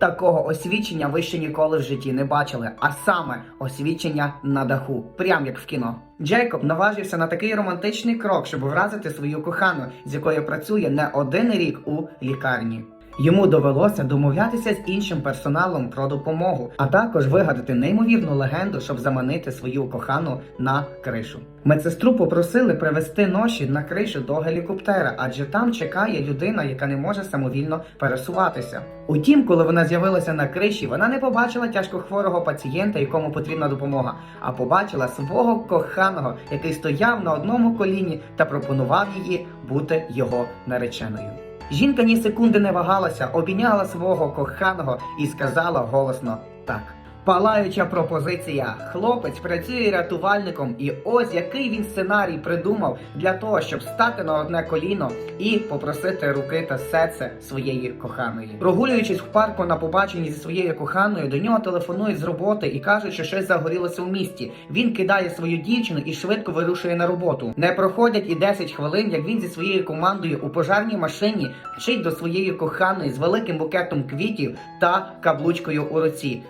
такого освічення ви ще ніколи в житті не бачили, а саме освічення на даху, прям як в кіно. Джейкоб наважився на такий романтичний крок, щоб вразити свою кохану, з якою працює не один рік у лікарні. Йому довелося домовлятися з іншим персоналом про допомогу, а також вигадати неймовірну легенду, щоб заманити свою кохану на кришу. Медсестру попросили привезти ноші на кришу до гелікоптера, адже там чекає людина, яка не може самовільно пересуватися. Утім, коли вона з'явилася на криші, вона не побачила тяжкохворого пацієнта, якому потрібна допомога, а побачила свого коханого, який стояв на одному коліні та пропонував її бути його нареченою. Жінка ні секунди не вагалася, обійняла свого коханого і сказала голосно так. Палаюча пропозиція. Хлопець працює рятувальником, і ось який він сценарій придумав для того, щоб стати на одне коліно і попросити руки та серце своєї коханої. Прогулюючись в парку на побаченні зі своєю коханою, до нього телефонують з роботи і кажуть, що щось загорілося в місті. Він кидає свою дівчину і швидко вирушує на роботу. Не проходять і 10 хвилин, як він зі своєю командою у пожарній машині мчить до своєї коханої з великим букетом квітів та каблучкою у руці.